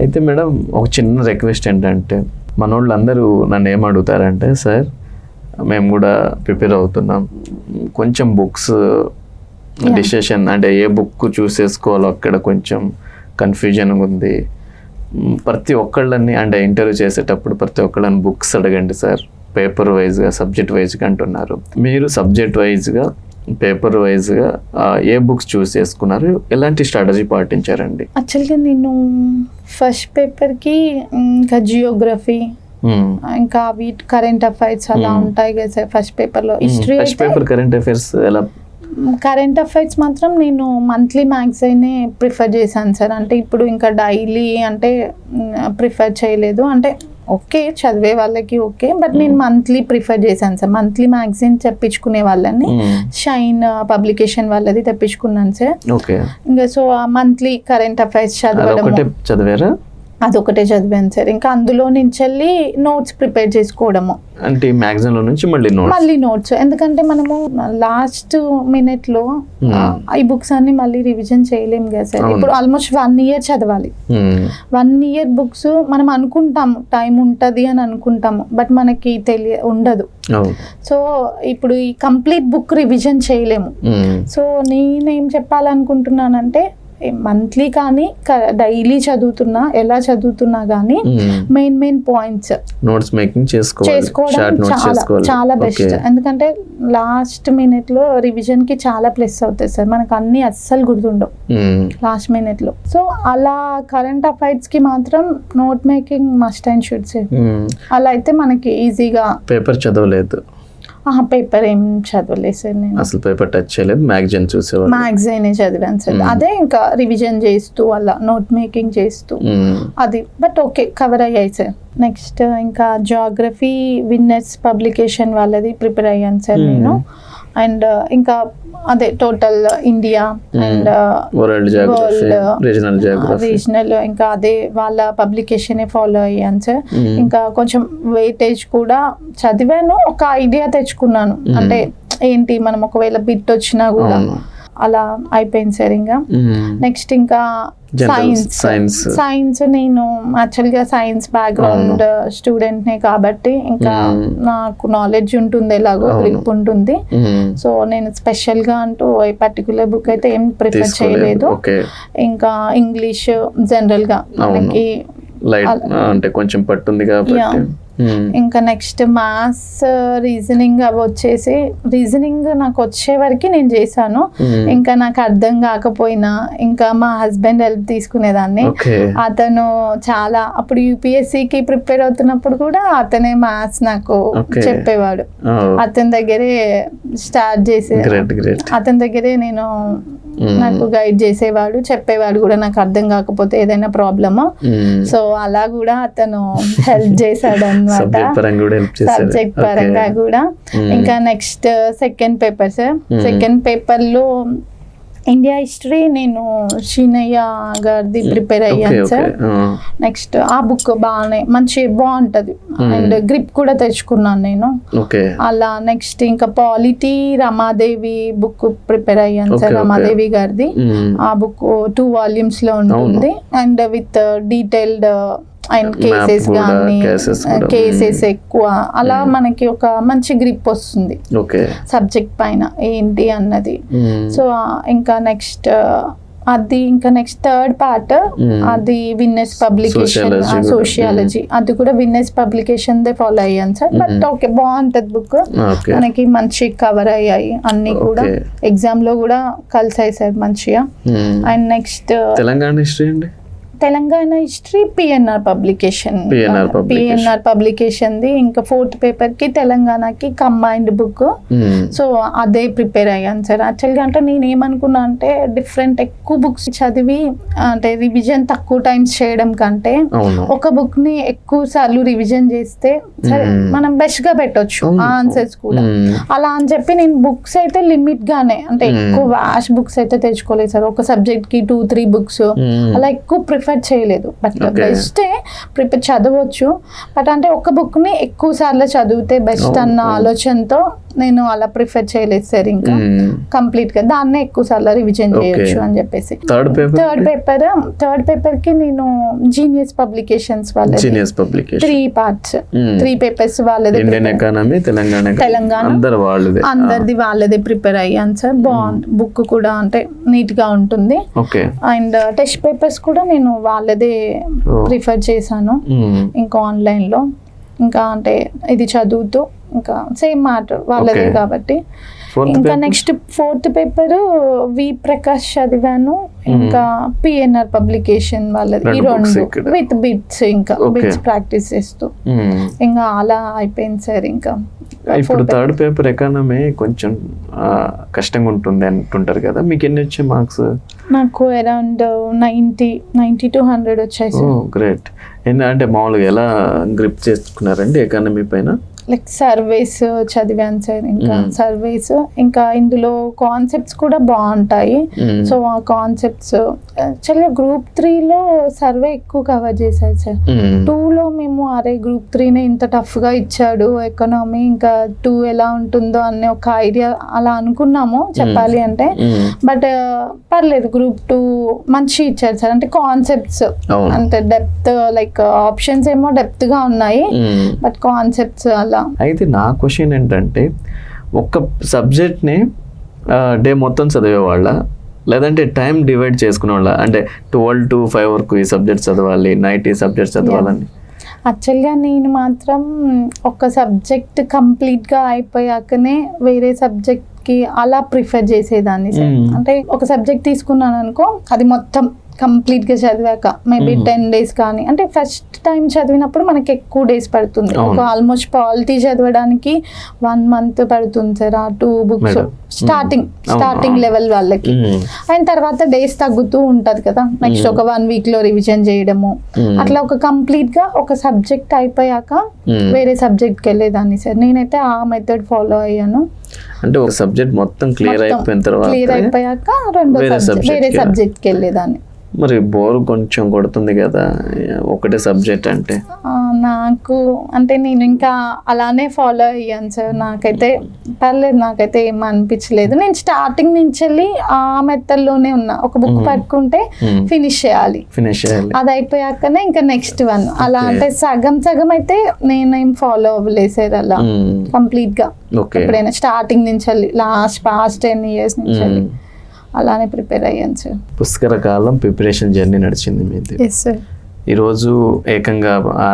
అయితే మేడం ఒక చిన్న రిక్వెస్ట్ ఏంటంటే మన వాళ్ళందరూ నన్ను ఏం అడుగుతారంటే సార్ మేము కూడా ప్రిపేర్ అవుతున్నాం. కొంచెం బుక్స్ డిసిషన్ అంటే ఏ బుక్ చూస్ చేసుకోవాలో అక్కడ కొంచెం కన్ఫ్యూజన్ ఉంది. ప్రతి ఒక్కళ్ళని అంటే ఇంటర్వ్యూ చేసేటప్పుడు ప్రతి ఒక్కళ్ళని బుక్స్ అడగండి సార్. పేపర్ వైజ్గా సబ్జెక్ట్ వైజ్గా అంటున్నారు. మీరు సబ్జెక్ట్ వైజ్గా పేపర్ వైజ్గా ఏ బుక్స్ చూస్ చేసుకున్నారు? ఎలాంటి స్ట్రాటజీ పాటించారండి? యాక్చువల్గా నేను ఫస్ట్ పేపర్కి ఇంకా జియోగ్రఫీ. ఇంకా వీటి కరెంట్ అఫైర్స్ అలా. ఉంటాయి కదా సార్ ఫస్ట్ పేపర్లో. History first paper current affairs ఎలా? కరెంట్ అఫైర్స్ మాత్రం నేను మంత్లీ మ్యాగజైనే ప్రిఫర్ చేశాను సార్. అంటే ఇప్పుడు ఇంకా డైలీ అంటే ప్రిఫర్ చేయలేదు. అంటే ఓకే చదివే వాళ్ళకి ఓకే బట్ నేను మంత్లీ ప్రిఫర్ చేశాను సార్. మంత్లీ మ్యాగజైన్ తెప్పించుకునే వాళ్ళని షైన్ పబ్లికేషన్ వాళ్ళది తెప్పించుకున్నాను సార్. ఇంకా సో ఆ మంత్లీ కరెంట్ అఫైర్స్ చదవడం చదివారా? అదొకటే చదివాను సార్. ఇంకా అందులో నుంచి వెళ్ళి నోట్స్ ప్రిపేర్ చేసుకోవడము. అంటే ఈ magazine లో నుంచి మళ్ళీ నోట్స్ మళ్ళీ నోట్స్ ఎందుకంటే మనము లాస్ట్ మినిట్లో ఆ, ఈ బుక్స్ అన్ని మళ్ళీ రివిజన్ చేయలేము కదా సార్. ఇప్పుడు ఆల్మోస్ట్ వన్ ఇయర్ చదవాలి. వన్ ఇయర్ బుక్స్ మనం అనుకుంటాము టైం ఉంటుంది అని అనుకుంటాము బట్ మనకి తెలియ ఉండదు. సో ఇప్పుడు ఈ కంప్లీట్ బుక్ రివిజన్ చేయలేము. సో నేనేం చెప్పాలనుకుంటున్నానంటే మంత్లీ కానీ డైలీ చదువుతున్నా ఎలా చదువుతున్నా కానీ main main points notes making చేసుకోవడం చాలా చాలా బెస్ట్. ఎందుకంటే లాస్ట్ మినిట్లో రివిజన్కి చాలా ప్లస్ అవుతాయి సార్. మనకు అన్ని అస్సలు గుర్తుండవు. లాస్ట్ మినిట్లో. సో అలా కరెంట్ అఫైర్స్కి మాత్రం note making must and should. అలా అయితే మనకి ఈజీగా పేపర్ చదవలేదు. పేపర్ ఏం చదవలేదు సార్ నేను. అసలు పేపర్ టచ్ చేయలేదు. మ్యాగజైన్ చూసేవాళ్ళు. మ్యాగజైన్ చదివాను సార్. అదే ఇంకా రివిజన్ చేస్తూ అలా నోట్ మేకింగ్ చేస్తూ. అది బట్ ఓకే కవర్ అయ్యాయి సార్. నెక్స్ట్ ఇంకా జాగ్రఫీ విన్నర్స్ పబ్లికేషన్ వాళ్ళది ప్రిపేర్ అయ్యాను సార్. నేను. అండ్ ఇంకా అదే total India and world geography World, regional regional ఇంకా అదే వాళ్ళ పబ్లికేషన్ ఫాలో అయ్యాను సార్ Hmm. ఇంకా కొంచెం వెయిటేజ్ కూడా చదివాను ఒక ఐడియా తెచ్చుకున్నాను Hmm. అంటే ఏంటి మనం ఒకవేళ బిట్ వచ్చినా కూడా అవును. అలా అయిపోయింది సార్ ఇంకా. నెక్స్ట్ ఇంకా సైన్స్. సైన్స్ నేను యాక్చువల్గా సైన్స్ బ్యాక్గ్రౌండ్ స్టూడెంట్ నే కాబట్టి ఇంకా. నాకు నాలెడ్జ్ ఉంటుంది ఎలాగో. గ్రిప్ ఉంటుంది. సో నేను స్పెషల్గా అంటూ ఏ పర్టికులర్ బుక్ అయితే ఏం ప్రిఫర్ చేయలేదు ఇంకా ఇంగ్లీష్ జనరల్గా మనకి లైట్. అంటే కొంచెం పట్టుంది కాబట్టి. మ్మ్. ఇంకా నెక్స్ట్ మ్యాథ్స్ రీజనింగ్ అవి వచ్చేసి రీజనింగ్ నాకు వచ్చే వరకు నేను చేశాను మ్మ్. ఇంకా నాకు అర్థం కాకపోయినా ఇంకా మా హస్బెండ్ హెల్ప్ తీసుకునేదాన్ని అతను చాలా అప్పుడు యూపీఎస్సికి ప్రిపేర్ అవుతున్నప్పుడు కూడా అతనే మ్యాథ్స్ నాకు. చెప్పేవాడు అతని దగ్గరే స్టార్ట్ చేసే గ్రేట్ గ్రేట్ అతని దగ్గరే నేను నాకు గైడ్ చేసేవాడు చెప్పేవాడు కూడా నాకు అర్థం కాకపోతే ఏదైనా ప్రాబ్లమా? సో అలా కూడా అతను హెల్ప్ చేశాడు. అనమాట సబ్జెక్ట్ పరంగా కూడా. ఇంకా next second paper sir. Second పేపర్లో ఇండియా హిస్టరీ నేను షీనయ్య గారిది ప్రిపేర్ ఓకే అయ్యాను సార్ నెక్స్ట్ ఆ బుక్ బాగానే మంచి బాగుంటది. Hmm. అండ్ గ్రిప్ కూడా తెచ్చుకున్నాను నేను. అలా నెక్స్ట్ ఇంకా పాలిటీ రమాదేవి బుక్ ప్రిపేర్ అయ్యాను సార్. రమాదేవి గారిది. మ్మ్. ఆ బుక్ టూ వాల్యూమ్స్లో ఉంటుంది. And with detailed and cases కానీ. కేసెస్ ఎక్కువ అలా Hmm. మనకి ఒక మంచి గ్రిప్ వస్తుంది సబ్జెక్ట్ పైన ఏంటి అన్నది. సో ఇంకా నెక్స్ట్ అది ఇంకా నెక్స్ట్ థర్డ్ పార్ట్ Hmm. అది విన్నెస్ పబ్లికేషన్. సోషియాలజీ అది కూడా విన్నెస్ పబ్లికేషన్ దే ఫాలో అయ్యాను సార్ బట్. ఓకే బాగుంటది బుక్ మనకి మంచి కవర్ అయ్యాయి అన్ని కూడా. ఎగ్జామ్లో కూడా కలిసాయి సార్ మంచిగా. అండ్ నెక్స్ట్ తెలంగాణ హిస్టరీ అండి Telangana history PNR publication. PNR publication the ఇంకా ఫోర్త్ పేపర్కి తెలంగాణకి కంబైన్డ్ బుక్. సో అదే ప్రిపేర్ అయ్యాను సార్ యాక్చువల్గా అంటే నేను ఏమనుకున్నా అంటే డిఫరెంట్ ఎక్కువ బుక్స్ చదివి అంటే రివిజన్ తక్కువ టైమ్స్ చేయడం కంటే ఒక బుక్ని ఎక్కువ సార్లు రివిజన్ చేస్తే సరే మ్మ్. మనం బెస్ట్గా పెట్టొచ్చు. ఆన్సర్స్ కూడా మ్మ్. అలా అని చెప్పి నేను బుక్స్ అయితే లిమిట్ గానే అంటే మ్మ్. ఎక్కువ వాష్ బుక్స్ అయితే తెచ్చుకోలేదు సార్ ఒక సబ్జెక్ట్కి టూ త్రీ బుక్స్. అలా ఎక్కువ ప్రిఫర్ చేయలేదు. బట్. బెస్ట్ ప్రిపేర్ చదవచ్చు. బట్ అంటే ఒక బుక్ని ఎక్కువ సార్లు చదివితే బెస్ట్ అవును, అన్న అవును. ఆలోచనతో నేను అలా ప్రిఫర్ చేయలేదు సార్ ఇంకా. కంప్లీట్గా దాన్నే ఎక్కువ సార్లు రివిజన్. చేయొచ్చు అని చెప్పేసి. Third paper third paper third పేపర్కి నేను genius publications genius publication three parts Hmm. Three papers వాళ్ళది Indian economy Telangana economy. Telangana. అందరు వాళ్ళదే. అందరిది వాళ్ళదే ప్రిపేర్ అయ్యాను సార్. బాగుంది బుక్ కూడా అంటే నీట్గా ఉంటుంది. ఓకే అండ్ టెస్ట్ పేపర్స్ కూడా నేను వాళ్ళదే. ప్రిఫర్ చేశాను. ఇంకా ఆన్లైన్లో. ఇంకా అంటే ఇది చదువుతూ ఇంకా సేమ్ మాట వాళ్ళదే. కాబట్టి. ఇంకా next fourth paper V Prakash చదివాను. ఇంకా పిఎన్ఆర్ పబ్లికేషన్ వాళ్ళది. ఈ రెండు. విత్ బిట్స్ ఇంకా. బిట్స్ ప్రాక్టీస్ చేస్తూ. ఇంకా అలా అయిపోయింది సార్ ఇంకా. ఇప్పుడు థర్డ్ పేపర్ ఎకానమీ కొంచెం కష్టంగా ఉంటుంది అంటుంటారు కదా. మీకు ఎన్ని వచ్చాయి మార్క్స్? నాకు around ninety ninety to hundred వచ్చాయి గ్రేట్ oh, అంటే మామూలుగా ఎలా గ్రిప్ చేసుకున్నారండి ఎకానమీ పైన? లైక్ సర్వేస్ చదివాను సార్ ఇంకా. సర్వేస్ ఇంకా ఇందులో కాన్సెప్ట్స్ కూడా బాగుంటాయి. సో ఆ కాన్సెప్ట్స్ యాక్చువల్గా గ్రూప్ త్రీలో సర్వే ఎక్కువ కవర్ చేశారు సార్. టూలో మేము అరే గ్రూప్ త్రీనే ఇంత టఫ్గా ఇచ్చాడు ఎకనామీ ఇంకా టూ ఎలా ఉంటుందో అనే ఒక ఐడియా అలా అనుకున్నాము చెప్పాలి అంటే. బట్ పర్లేదు గ్రూప్ టూ మంచి ఇచ్చారు సార్ అంటే కాన్సెప్ట్స్. అంటే డెప్త్ లైక్ ఆప్షన్స్ ఏమో డెప్త్గా ఉన్నాయి. బట్ కాన్సెప్ట్స్ అలా అయితే నా క్వశ్చన్ ఏంటంటే ఒక్క సబ్జెక్ట్ని డే మొత్తం చదివేవాళ్ళ? లేదంటే టైం డివైడ్ చేసుకునేవాళ్ళ? అంటే ట్వెల్వ్ టు ఫైవ్ వరకు ఈ సబ్జెక్ట్ చదవాలి నైట్ ఈ సబ్జెక్ట్ చదవాలని. యాక్చువల్గా నేను మాత్రం ఒక సబ్జెక్ట్ కంప్లీట్గా అయిపోయాకనే వేరే సబ్జెక్ట్కి అలా ప్రిఫర్ చేసేదాన్ని సార్. అంటే ఒక సబ్జెక్ట్ తీసుకున్నాను అనుకో అది మొత్తం కంప్లీట్గా చదివాక మేబీ. టెన్ డేస్ కానీ అంటే ఫస్ట్ టైం చదివినప్పుడు మనకి ఎక్కువ డేస్ పడుతుంది. ఒక ఆల్మోస్ట్ పాలిటీ చదవడానికి వన్ మంత్ పడుతుంది సార్ ఆ two books. Starting. Starting. Level వాళ్ళకి. అండ్ తర్వాత డేస్ తగ్గుతూ ఉంటది కదా నెక్స్ట్. ఒక వన్ వీక్లో రివిజన్ చేయడము. అట్లా ఒక కంప్లీట్గా ఒక సబ్జెక్ట్ అయిపోయాక. వేరే సబ్జెక్ట్కి వెళ్ళేదాన్ని సార్ నేనైతే ఆ మెథడ్ ఫాలో అయ్యాను అంటే ఒక సబ్జెక్ట్ మొత్తం క్లియర్ అయిపోయిన తర్వాత క్లియర్ అయిపోయాక రెండో subject వేరే కి సబ్జెక్ట్కి వెళ్ళేదాన్ని. మరి బోర్ కొంచెం కొడుతుంది కదా ఒకటే సబ్జెక్ట్ అంటే. నాకు అంటే నేను ఇంకా అలానే ఫాలో అయ్యాను సార్. నాకైతే పర్లేదు నాకైతే ఏం అనిపించలేదు. నేను స్టార్టింగ్ నుంచి వెళ్ళి ఆ మెథడ్లోనే ఉన్నా. ఒక బుక్. పట్టుకుంటే. ఫినిష్ చేయాలి. ఫినిష్ చేయాలి. అది అయిపోయాకనే ఇంకా నెక్స్ట్ వన్ అలా. అంటే సగం సగం అయితే నేనేం ఫాలో అవ్వలేదు సార్ అలా. కంప్లీట్గా. ఎప్పుడైనా స్టార్టింగ్ నుంచి వెళ్ళి లాస్ట్ పాస్ట్ టెన్ ఇయర్స్ నుంచి వెళ్ళి. అలానే ప్రిపేర్ అయ్యాను సార్. పుష్కర కాలం ప్రిపరేషన్ జర్నీ నడిచింది మీది. ఎస్ సార్ ఈరోజు ఏకంగా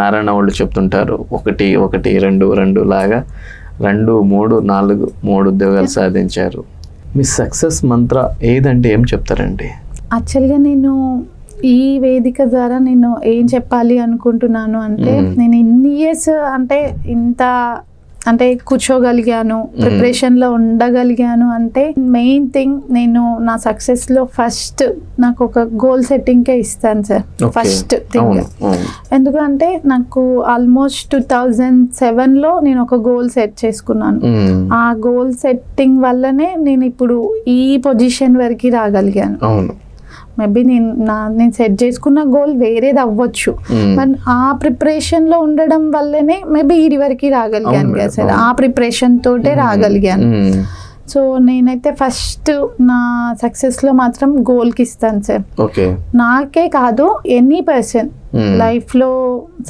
నారాయణ వాళ్ళు చెప్తుంటారు ఒకటి ఒకటి రెండు రెండు లాగా రెండు మూడు నాలుగు మూడు ఉద్యోగాలు సాధించారు. మీ సక్సెస్ మంత్ర ఏదంటే ఏం చెప్తారండి? యాక్చువల్గా నేను ఈ వేదిక ద్వారా నేను ఏం చెప్పాలి అనుకుంటున్నాను అంటే. నేను ఇన్ని ఇయర్స్ అంటే ఇంత అంటే కూర్చోగలిగాను ప్రిపరేషన్లో ఉండగలిగాను అంటే మెయిన్ థింగ్ నేను నా సక్సెస్లో ఫస్ట్ నాకు ఒక గోల్ సెట్టింగ్కే ఇస్తాను సార్. First thing. ఎందుకంటే నాకు ఆల్మోస్ట్ టూ థౌజండ్ సెవెన్లో నేను ఒక గోల్ సెట్ చేసుకున్నాను. ఆ గోల్ సెట్టింగ్ వల్లనే నేను ఇప్పుడు ఈ పొజిషన్ వరకు రాగలిగాను. మేబీ నేను నా నేను సెట్ చేసుకున్న గోల్ వేరేది అవ్వచ్చు. బట్ ఆ ప్రిపరేషన్లో ఉండడం వల్లనే మేబీ ఇది వరకు రాగలిగాను కదా సార్. ఆ ప్రిపరేషన్ తోటే రాగలిగాను. Mm. సో నేనైతే ఫస్ట్ నా సక్సెస్లో మాత్రం గోల్కి ఇస్తాను సార్ ఓకే నాకే కాదు ఎనీ పర్సన్ Mm. లైఫ్లో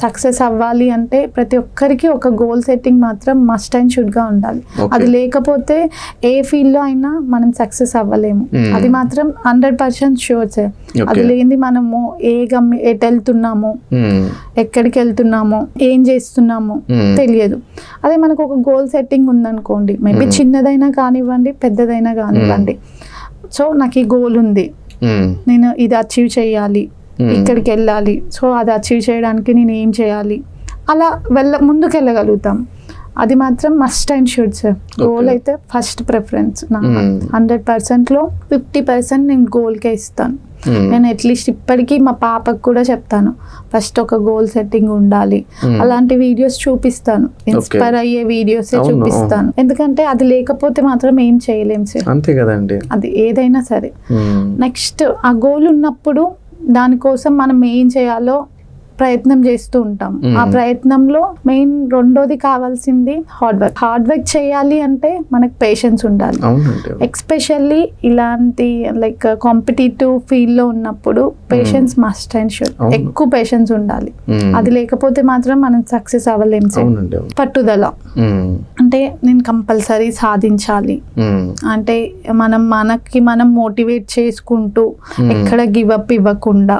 సక్సెస్ అవ్వాలి అంటే ప్రతి ఒక్కరికి ఒక గోల్ సెట్టింగ్ మాత్రం మస్ట్ అండ్ షుడ్గా ఉండాలి. అది లేకపోతే ఏ ఫీల్డ్లో అయినా మనం సక్సెస్ అవ్వలేము Mm. అది మాత్రం హండ్రెడ్ పర్సెంట్ షూర్ సార్. అది లేని మనము ఏ గమ్య ఎటు వెళ్తున్నాము Mm. ఎక్కడికి వెళ్తున్నాము ఏం చేస్తున్నాము. తెలియదు అదే మనకు ఒక గోల్ సెట్టింగ్ ఉందనుకోండి మేబీ. చిన్నదైనా కానివ్వండి పెద్దదైనా కానివ్వండి సో నాకు ఈ గోల్ ఉంది. నేను ఇది అచీవ్ చేయాలి. ఇక్కడికి వెళ్ళాలి. సో అది అచీవ్ చేయడానికి నేను ఏం చేయాలి? అలా వెళ్ళ ముందుకు వెళ్ళగలుగుతాం అది మాత్రం must and should sir goal. అయితే ఫస్ట్ ప్రిఫరెన్స్ నా. హండ్రెడ్ పర్సెంట్లో ఫిఫ్టీ పర్సెంట్ నేను గోల్కే ఇస్తాను. Mm. నేను అట్లీస్ట్ ఇప్పటికీ మా పాపకు కూడా చెప్తాను. ఫస్ట్ ఒక గోల్ సెట్టింగ్ ఉండాలి. Mm. అలాంటి వీడియోస్ చూపిస్తాను. ఇన్స్పైర్ అయ్యే వీడియోస్ చూపిస్తాను. ఎందుకంటే అది లేకపోతే మాత్రం ఏం చేయలేం సార్ అంతే కదండి. అది ఏదైనా సరే. నెక్స్ట్ ఆ గోల్ ఉన్నప్పుడు దానికోసం మనం ఏం చేయాలో ప్రయత్నం చేస్తూ ఉంటాం. ఆ ప్రయత్నంలో మెయిన్ రెండోది కావాల్సింది హార్డ్ వర్క్ హార్డ్ వర్క్ చేయాలి అంటే మనకు పేషెన్స్ ఉండాలి ఎక్స్పెషల్లీ ఇలాంటి లైక్ కాంపిటేటివ్ ఫీల్డ్లో ఉన్నప్పుడు పేషెన్స్ మస్ట్ అండ్ షుడ్ అవును. ఎక్కువ పేషెన్స్ ఉండాలి. అది లేకపోతే మాత్రం మనం సక్సెస్ అవ్వలేం సార్ పట్టుదల. అంటే నేను కంపల్సరీ సాధించాలి. అంటే మనం మనకి మనం మోటివేట్ చేసుకుంటూ. ఎక్కడ గివ్ అప్ ఇవ్వకుండా.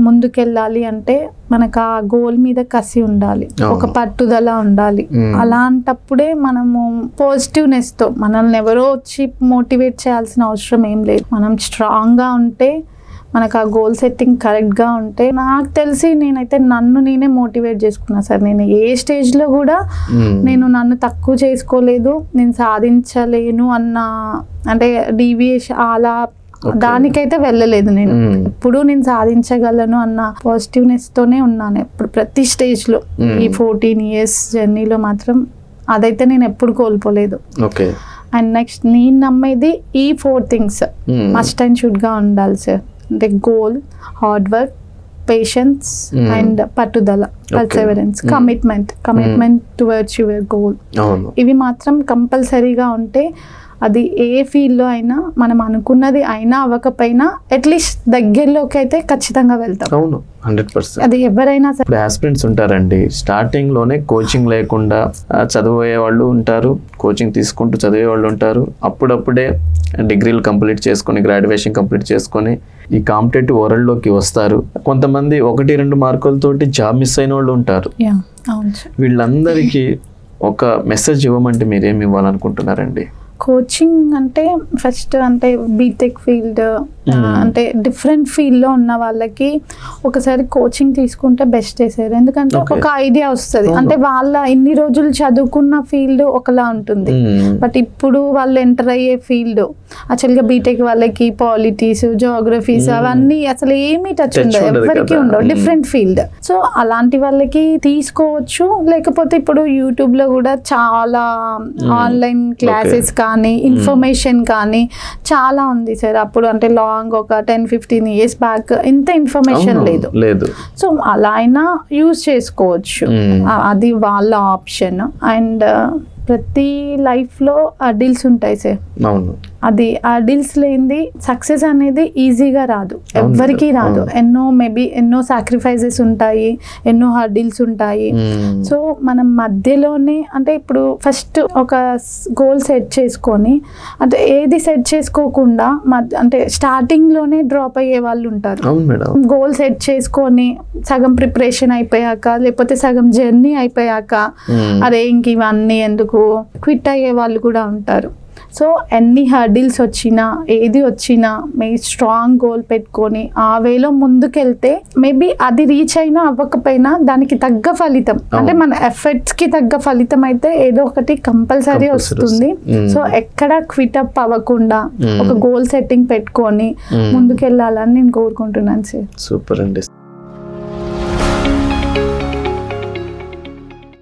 ముందుకెళ్ళాలి అంటే మనకు ఆ గోల్ మీద కసి ఉండాలి. ఒక పట్టుదల ఉండాలి. అలాంటప్పుడే మనము పాజిటివ్నెస్తో మనల్ని ఎవరో వచ్చి మోటివేట్ చేయాల్సిన అవసరం ఏం లేదు మనం స్ట్రాంగ్గా ఉంటే మనకు ఆ గోల్ సెట్టింగ్ కరెక్ట్గా ఉంటే నాకు తెలిసి నేనైతే నన్ను నేనే మోటివేట్ చేసుకున్నా సార్ నేను ఏ స్టేజ్లో కూడా. నేను నన్ను తక్కువ చేసుకోలేదు నేను సాధించలేను అన్న అంటే డీవియేషన్ అలా. దానికైతే వెళ్ళలేదు నేను. మ్మ్. ఎప్పుడు నేను సాధించగలను అన్న పాజిటివ్నెస్ తోనే ఉన్నాను ఎప్పుడు ప్రతి స్టేజ్లో. Hmm. ఈ ఫోర్టీన్ ఇయర్స్ జర్నీలో మాత్రం అదైతే నేను ఎప్పుడు కోల్పోలేదు. ఓకే అండ్ నెక్స్ట్ నేను నమ్మేది ఈ ఫోర్ థింగ్స్. మస్ట్ అండ్ షుడ్గా ఉండాలి సార్. అంటే goal hard work patience Hmm. And పట్టుదల perseverance Hmm. Commitment commitment towards your goal ఇవి మాత్రం కంపల్సరీగా ఉంటే అది ఏ ఫీల్డ్లో అయినా మనం అనుకున్నది అయినా అవ్వకపోయినా అట్లీస్ట్ దగ్గరలోకి అయితే ఖచ్చితంగా వెళ్తాం. అవును హండ్రెడ్ పర్సెంట్ అది ఎవరైనా సరే. ఆస్పిరెంట్స్ ఉంటారండి. స్టార్టింగ్లోనే కోచింగ్ లేకుండా చదివే వాళ్ళు ఉంటారు. కోచింగ్ తీసుకుంటూ చదివే వాళ్ళు ఉంటారు. అప్పుడప్పుడే డిగ్రీలు కంప్లీట్ చేసుకొని గ్రాడ్యుయేషన్ కంప్లీట్ చేసుకొని ఈ కాంపిటేటివ్ వరల్డ్లోకి వస్తారు. కొంతమంది ఒకటి రెండు మార్కులతోటి జాబ్ మిస్ అయిన వాళ్ళు ఉంటారు. వీళ్ళందరికీ ఒక మెసేజ్ ఇవ్వమంటే మీరేమి ఇవ్వాలనుకుంటున్నారండి? కోచింగ్ అంటే ఫస్ట్ అంటే బీటెక్ ఫీల్డ్ Hmm. అంటే డిఫరెంట్ ఫీల్డ్లో ఉన్న వాళ్ళకి ఒకసారి కోచింగ్ తీసుకుంటే బెస్ట్ సార్ ఎందుకంటే. ఒక ఐడియా వస్తుంది. అంటే వాళ్ళ ఇన్ని రోజులు చదువుకున్న ఫీల్డ్ ఒకలా ఉంటుంది. బట్ ఇప్పుడు వాళ్ళు ఎంటర్ అయ్యే ఫీల్డ్ యాక్చువల్గా బీటెక్ వాళ్ళకి పాలిటీస్ జోగ్రఫీస్ Hmm. అవన్నీ అసలు ఏమీ టచ్ ఉండదు ఎవరికి. ఉండవు Hmm. డిఫరెంట్ ఫీల్డ్ సో అలాంటి వాళ్ళకి తీసుకోవచ్చు లేకపోతే ఇప్పుడు యూట్యూబ్లో కూడా చాలా ఆన్లైన్ క్లాసెస్ కానీ ఇన్ఫర్మేషన్ కానీ చాలా ఉంది సార్. అప్పుడు అంటే లాంగ్ ఒక టెన్ ఫిఫ్టీన్ ఇయర్స్ బ్యాక్ ఇంత ఇన్ఫర్మేషన్ లేదు. లేదు. సో అలా అయినా యూజ్ చేసుకోవచ్చు. ఆ- అది వాళ్ళ ఆప్షన్ అండ్ ప్రతి లైఫ్లో డీల్స్ ఉంటాయి సార్. అవును. అది ఆ డీల్స్ లేనిది సక్సెస్ అనేది ఈజీగా రాదు. ఎవ్వరికీ రాదు. ఎన్నో మేబీ ఎన్నో సాక్రిఫైసెస్ ఉంటాయి ఎన్నో హర్డిల్స్ ఉంటాయి. సో మనం మధ్యలోనే అంటే ఇప్పుడు ఫస్ట్ ఒక గోల్ సెట్ చేసుకొని అంటే ఏది సెట్ చేసుకోకుండా అంటే స్టార్టింగ్లోనే డ్రాప్ అయ్యే వాళ్ళు ఉంటారు. గోల్ సెట్ చేసుకొని సగం ప్రిపరేషన్ అయిపోయాక లేకపోతే సగం జర్నీ అయిపోయాక. అరే ఇంక ఇవన్నీ ఎందుకు? క్విట్ అయ్యే వాళ్ళు కూడా ఉంటారు. సో ఎన్ని హర్డిల్స్ వచ్చినా ఏది వచ్చినా మీ స్ట్రాంగ్ గోల్ పెట్టుకొని ఆ వేలో ముందుకెళ్తే మేబీ అది రీచ్ అయినా అవ్వకపోయినా దానికి తగ్గ ఫలితం అంటే మన ఎఫర్ట్స్కి తగ్గ ఫలితం అయితే ఏదో ఒకటి కంపల్సరీ వస్తుంది. సో ఎక్కడ క్విట్ అప్ అవ్వకుండా. ఒక గోల్ సెట్టింగ్ పెట్టుకొని. ముందుకెళ్ళాలని నేను కోరుకుంటున్నాను సార్ సూపర్ అండి